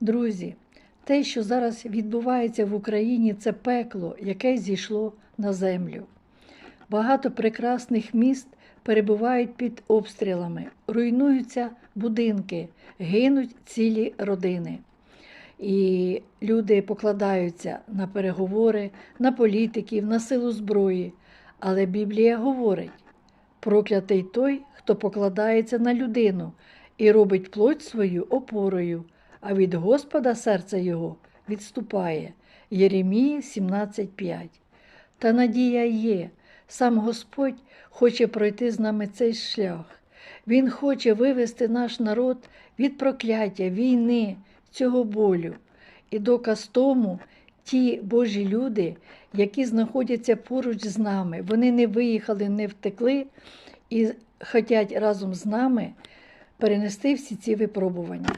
Друзі, те, що зараз відбувається в Україні, це пекло, яке зійшло на землю. Багато прекрасних міст перебувають під обстрілами, руйнуються будинки, гинуть цілі родини. І люди покладаються на переговори, на політиків, на силу зброї. Але Біблія говорить: проклятий той, хто покладається на людину і робить плоть свою опорою, а від Господа серце його відступає. Єремії 17:5. Та надія є. Сам Господь хоче пройти з нами цей шлях. Він хоче вивести наш народ від прокляття, війни, цього болю. І доказ тому ті Божі люди, які знаходяться поруч з нами, вони не виїхали, не втекли і хочуть разом з нами перенести всі ці випробування.